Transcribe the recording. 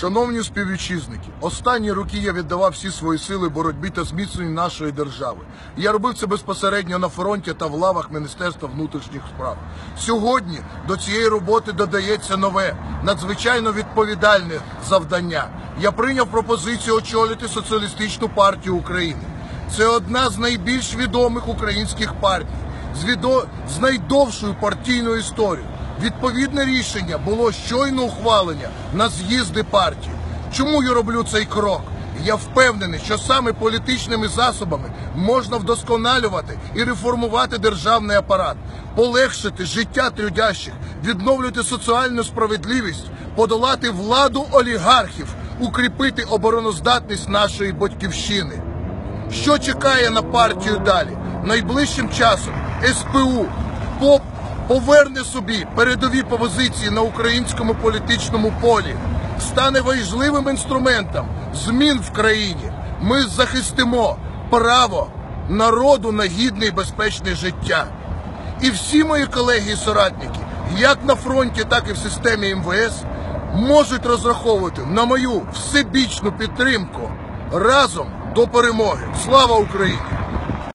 Шановні співвітчизники, останні роки я віддавав всі свої сили боротьбі та зміцненню нашої держави. Я робив це безпосередньо на фронті та в лавах Міністерства внутрішніх справ. Сьогодні до цієї роботи додається нове, надзвичайно відповідальне завдання. Я прийняв пропозицію очолити Соціалістичну партію України. Це одна з найбільш відомих українських партій з, відо... з найдовшою партійною історією. Відповідне рішення було щойно ухвалення на з'їзди партії. Чому я роблю цей крок? Я впевнений, що саме політичними засобами можна вдосконалювати і реформувати державний апарат, полегшити життя трудящих, відновлювати соціальну справедливість, подолати владу олігархів, укріпити обороноздатність нашої батьківщини. Що чекає на партію далі? Найближчим часом СПУ ПОП поверне собі передові позиції на українському політичному полі, стане важливим інструментом змін в країні. Ми захистимо право народу на гідне і безпечне життя. І всі мої колеги і соратники, як на фронті, так і в системі МВС, можуть розраховувати на мою всебічну підтримку разом до перемоги. Слава Україні!